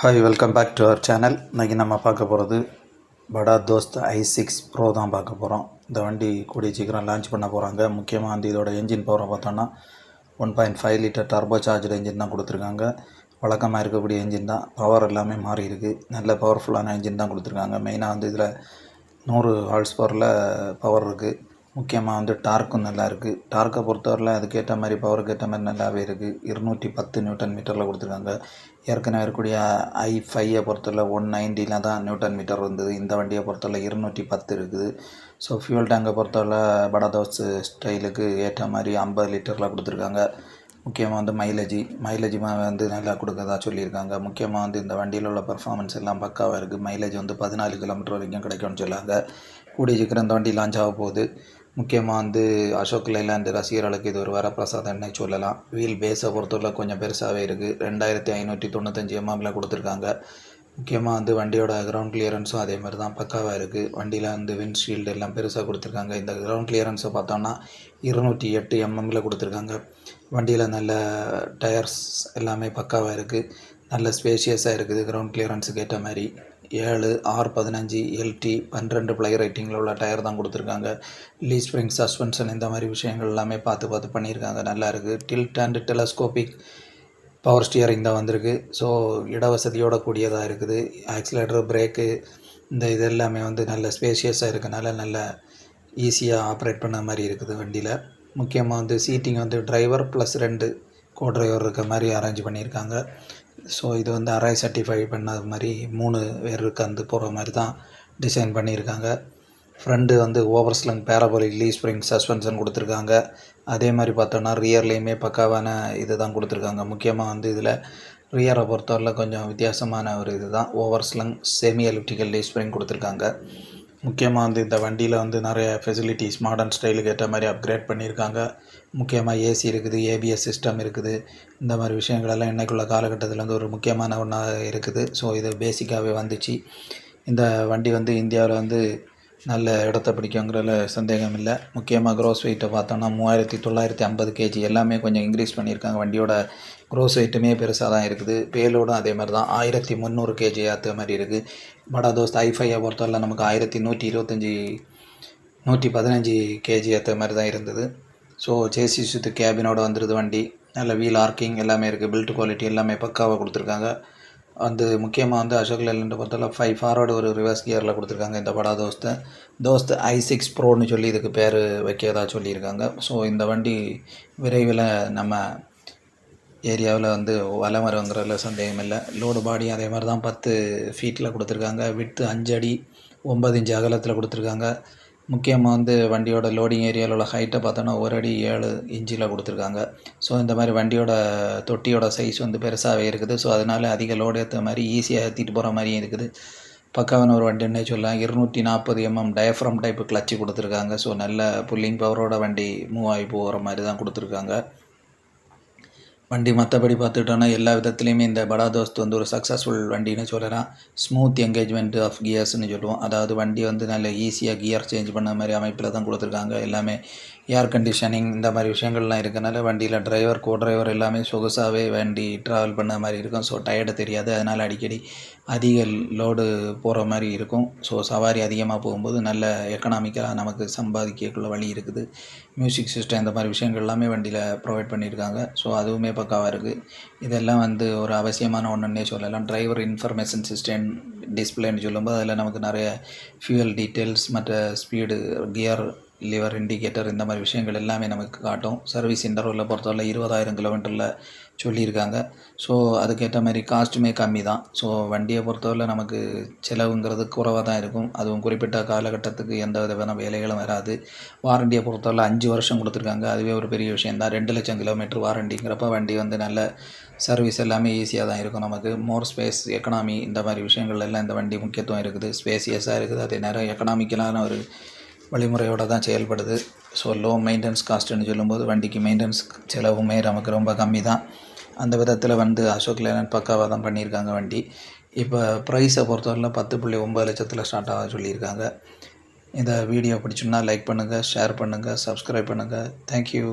Hi welcome back to our channel இன்றைக்கி நம்ம பார்க்க போகிறது படா தோஸ்த் ஐ சிக்ஸ் ப்ரோ தான் பார்க்க போகிறோம் இந்த வண்டி கூடிய சீக்கிரம் லான்ச் பண்ண போகிறாங்க முக்கியமாக வந்து இதோட என்ஜின் பவரை பார்த்தோன்னா one point five litre turbo charger engine தான் கொடுத்துருக்காங்க. வழக்கமாக இருக்கக்கூடிய என்ஜின் தான். பவர் எல்லாமே மாறி இருக்குது நல்ல பவர்ஃபுல்லான என்ஜின் தான் கொடுத்துருக்காங்க. மெயினாக வந்து இதில் நூறு ஹார்ஸ் பவரில் பவர் இருக்குது முக்கியமாக வந்து டார்க்கும் நல்லா இருக்குது டார்க்கை பொறுத்தவரையில் அதுக்கேற்ற மாதிரி பவருக்கு ஏற்ற மாதிரி நல்லாவே இருக்குது இருநூற்றி பத்து நியூட்டன் மீட்டரில் கொடுத்துருக்காங்க. ஏற்கனவே இருக்கக்கூடிய ஐ ஃபையை பொறுத்தவரையில் ஒன் நைன்ட்டியில் தான் நியூட்டன் மீட்டர் இருந்தது. இந்த வண்டியை பொறுத்தவரையில் இருநூற்றி பத்து இருக்குது. ஸோ ஃபியூல் டேங்கை பொறுத்தவரையில் படாதோஸ் ஸ்டைலுக்கு ஏற்ற மாதிரி ஐம்பது லிட்டரில் கொடுத்துருக்காங்க. முக்கியமாக வந்து மைலேஜ் மைலேஜ் வந்து நல்லா கொடுக்கறதா சொல்லியிருக்காங்க. முக்கியமாக வந்து இந்த வண்டியில் உள்ள பர்ஃபார்மன்ஸ் எல்லாம் பக்காவாக இருக்குது மைலேஜ் வந்து பதினாலு கிலோமீட்டர் வரைக்கும் கிடைக்கும்னு சொல்லாங்க. கூடிய சீக்கிரம் இந்த வண்டி லான்ச் ஆக போகுது. முக்கியமாக வந்து அசோக் லைலாண்டு ரசிகர்களுக்கு இது ஒரு வரப்பிரசாதம்னே சொல்லலாம். வீல் பேஸை பொறுத்தவரை கொஞ்சம் பெருசாகவே இருக்குது ரெண்டாயிரத்தி ஐநூற்றி தொண்ணூத்தஞ்சு எம்எம்மில் கொடுத்துருக்காங்க. முக்கியமாக வந்து வண்டியோட கிரவுண்ட் கிளியரன்ஸும் அதே மாதிரி தான் பக்காவாக இருக்குது வண்டியில் வந்து விண்ட்ஷீல்டு எல்லாம் பெருசாக கொடுத்துருக்காங்க. இந்த கிரவுண்ட் கிளியரன்ஸை பார்த்தோன்னா இருநூற்றி எட்டு எம்எம்மில் கொடுத்துருக்காங்க. வண்டியில் நல்ல டயர்ஸ் எல்லாமே பக்காவாக இருக்குது நல்ல ஸ்பேஷியஸாக இருக்குது கிரவுண்ட் கிளியரன்ஸுக்கு ஏற்ற மாதிரி. ஏழு ஆர் பதினஞ்சு எல்டி பன்னிரெண்டு ப்ளை ரைட்டிங்கில் உள்ள டயர் தான் கொடுத்துருக்காங்க. லீ ஸ்ப்ரிங் சஸ்பென்ஷன் இந்த மாதிரி விஷயங்கள் எல்லாமே பார்த்து பார்த்து பண்ணியிருக்காங்க. நல்லா இருக்குது tilt and telescopic power steering தான் வந்திருக்கு. ஸோ இடவசதியோட கூடியதாக இருக்குது. ஆக்சிலேட்டர் பிரேக்கு இந்த இது எல்லாமே வந்து நல்ல ஸ்பேஷியஸாக இருக்கனால நல்ல ஈஸியாக ஆப்ரேட் பண்ண மாதிரி இருக்குது வண்டியில். முக்கியமாக வந்து சீட்டிங் வந்து டிரைவர் ப்ளஸ் ரெண்டு கோ டிரைவர் இருக்க மாதிரி அரேஞ்ச் பண்ணியிருக்காங்க. ஸோ இது வந்து அரை சர்டிஃபை பண்ணது மாதிரி மூணு பேர் உட்காந்து போகிற மாதிரி தான் டிசைன் பண்ணியிருக்காங்க. ஃப்ரண்ட்டு வந்து overslung parabolic leaf spring suspension கொடுத்துருக்காங்க. அதே மாதிரி பார்த்தோன்னா ரியர்லேயுமே பக்காவான இது தான் கொடுத்துருக்காங்க. முக்கியமாக வந்து இதில் ரியரை பொறுத்தவரையில் கொஞ்சம் வித்தியாசமான ஒரு இது தான். Overslung semi elliptical leaf spring கொடுத்துருக்காங்க. முக்கியமாக வந்து இந்த வண்டியில் வந்து நிறைய ஃபெசிலிட்டிஸ் மாடர்ன் ஸ்டைலுக்கு ஏற்ற மாதிரி அப்கிரேட் பண்ணியிருக்காங்க. முக்கியமாக ஏசி இருக்குது ஏபிஎஸ் சிஸ்டம் இருக்குது. இந்த மாதிரி விஷயங்களெல்லாம் இன்றைக்குள்ள காலகட்டத்தில் வந்து ஒரு முக்கியமான ஒன்றாக இருக்குது. ஸோ இது பேசிக்காகவே வந்துச்சு. இந்த வண்டி வந்து இந்தியாவில் வந்து நல்ல இடத்த பிடிக்குங்கிறதுல சந்தேகம் இல்லை முக்கியமாக க்ரோஸ் வெயிட்டை பார்த்தோன்னா மூவாயிரத்தி தொள்ளாயிரத்தி ஐம்பது கேஜி எல்லாமே கொஞ்சம் இன்க்ரீஸ் பண்ணியிருக்காங்க. வண்டியோட க்ரோஸ் வெயிட்டுமே பெருசாக தான் இருக்குது. பேலோடும் அதே மாதிரி தான். ஆயிரத்தி முந்நூறு கேஜி ஏற்ற மாதிரி இருக்குது படா தோஸ்த் ஐஃபையை பொறுத்தவரை நமக்கு ஆயிரத்தி நூற்றி இருபத்தஞ்சி நூற்றி பதினஞ்சு கேஜி ஏற்ற மாதிரி தான் இருந்தது. ஸோ ஜேசி சுத்து கேபினோட வந்துடுது வண்டி. நல்ல வீல் ஆர்க்கிங் எல்லாமே இருக்குது பில்ட் குவாலிட்டி எல்லாமே பக்காவாக கொடுத்துருக்காங்க. வந்து முக்கியமாக வந்து அசோக் லேலண்ட் பொறுத்தவரை ஃபைவ் ஃபார்வர்டு ஒரு ரிவர்ஸ் கியரில் கொடுத்துருக்காங்க இந்த படா தோஸ்து. தோஸ்த் ஐ சிக்ஸ் ப்ரோன்னு சொல்லி இதுக்கு பேர் வைக்கிறதா சொல்லியிருக்காங்க. ஸோ இந்த வண்டி விரைவில் நம்ம ஏரியாவில் வந்து வலம் வருங்கிறதுல சந்தேகம் இல்லை. லோடு பாடி அதே மாதிரி தான் பத்து ஃபீட்டில் கொடுத்துருக்காங்க. விட்டு அஞ்சு அடி ஒம்பது இன்ச்சு அகலத்தில் கொடுத்துருக்காங்க. முக்கியமாக வந்து வண்டியோட லோடிங் ஏரியாவில் உள்ள ஹைட்டை பார்த்தோன்னா ஒரு அடி ஏழு இன்ச்சில் கொடுத்துருக்காங்க. ஸோ இந்த மாதிரி வண்டியோட தொட்டியோட சைஸ் வந்து பெருசாகவே இருக்குது. ஸோ அதனால் அதிக லோடு ஏற்ற மாதிரி ஈஸியாக ஏற்றிட்டு போகிற மாதிரியும் இருக்குது. பக்காவான ஒரு வண்டின்னே சொல்லலாம். இருநூற்றி நாற்பது எம்எம் டயஃப்ரம் டைப்பு கிளச்சு கொடுத்துருக்காங்க. ஸோ நல்ல புல்லிங் பவரோட வண்டி மூவ் ஆகி போகிற மாதிரி தான் கொடுத்துருக்காங்க. வண்டி மற்றபடி பார்த்துக்கிட்டோன்னா எல்லா விதத்துலேயுமே இந்த படா தோஸ்த் வந்து ஒரு சக்ஸஸ்ஃபுல் வண்டின்னு சொல்லலாம். ஸ்மூத் என்கேஜ்மெண்ட் ஆஃப் கியர்ஸ்னு சொல்லுவோம். அதாவது வண்டி வந்து நல்ல ஈஸியாக கியர் சேஞ்ச் பண்ண மாதிரி அமைப்பில் தான் கொடுத்துருக்காங்க. எல்லாமே ஏர் கண்டிஷனிங் இந்த மாதிரி விஷயங்கள்லாம் இருக்கனால வண்டியில் டிரைவர் கோ டிரைவர் எல்லாமே சொகுசாகவே வண்டி ட்ராவல் பண்ண மாதிரி இருக்கும். ஸோ டயர்டு தெரியாது. அதனால் அடிக்கடி அதிக லோடு போகிற மாதிரி இருக்கும். ஸோ சவாரி அதிகமாக போகும்போது நல்ல எக்கனாமிக்கலாக நமக்கு சம்பாதிக்கக்குள்ள வழி இருக்குது. மியூசிக் சிஸ்டம் இந்த மாதிரி விஷயங்கள் எல்லாமே வண்டியில் ப்ரொவைட் பண்ணியிருக்காங்க. ஸோ அதுவுமே பக்காவாக இருக்குது இதெல்லாம் வந்து ஒரு அவசியமான ஒன்றுன்னே சொல்லலாம். டிரைவர் இன்ஃபர்மேஷன் சிஸ்டம் டிஸ்பிளேன்னு சொல்லும்போது அதில் நமக்கு நிறைய ஃபியூயல் டீட்டெயில்ஸ் மற்ற ஸ்பீடு கியர் லிவர் இண்டிகேட்டர் இந்த மாதிரி விஷயங்கள் எல்லாமே நமக்கு காட்டும். சர்வீஸ் இன்டர்வலில் பொறுத்தவரை இருபதாயிரம் கிலோமீட்டரில் சொல்லியிருக்காங்க. ஸோ அதுக்கேற்ற மாதிரி காஸ்ட்டுமே கம்மி தான். ஸோ வண்டியை பொறுத்தவரை நமக்கு செலவுங்கிறது குறைவாக தான் இருக்கும். அதுவும் குறிப்பிட்ட காலகட்டத்துக்கு எந்த விதமான வேலைகளும் வராது. வாரண்டியை பொறுத்தவரை அஞ்சு வருஷம் கொடுத்துருக்காங்க. அதுவே ஒரு பெரிய விஷயம் தான். ரெண்டு லட்சம் கிலோமீட்டர் வாரண்டிங்கிறப்ப வண்டி வந்து நல்ல சர்வீஸ் எல்லாமே ஈஸியாக தான் இருக்கும் நமக்கு. மோர் ஸ்பேஸ் எக்கனாமி இந்த மாதிரி விஷயங்கள் எல்லாம் இந்த வண்டி முக்கியத்துவம் இருக்குது. ஸ்பேசியஸாக இருக்குது. அதே நேரம் எக்கனாமிக்கலான ஒரு வழிமுறையோடு தான் செயல்படுது. ஸோ லோ மெயின்டெனன்ஸ் காஸ்ட்டுன்னு சொல்லும்போது வண்டிக்கு மெயின்டெனன்ஸ் செலவுமே நமக்கு ரொம்ப கம்மி தான் அந்த விதத்தில் வந்து அசோக் லேலன் பக்காவாக தான் பண்ணியிருக்காங்க வண்டி. இப்போ ப்ரைஸை பொறுத்தவரையில் பத்து புள்ளி ஒம்பது லட்சத்தில் ஸ்டார்ட் ஆக சொல்லியிருக்காங்க. இந்த வீடியோ பிடிச்சுன்னா லைக் பண்ணுங்கள் ஷேர் பண்ணுங்கள் சப்ஸ்கிரைப் பண்ணுங்கள் தேங்க்யூ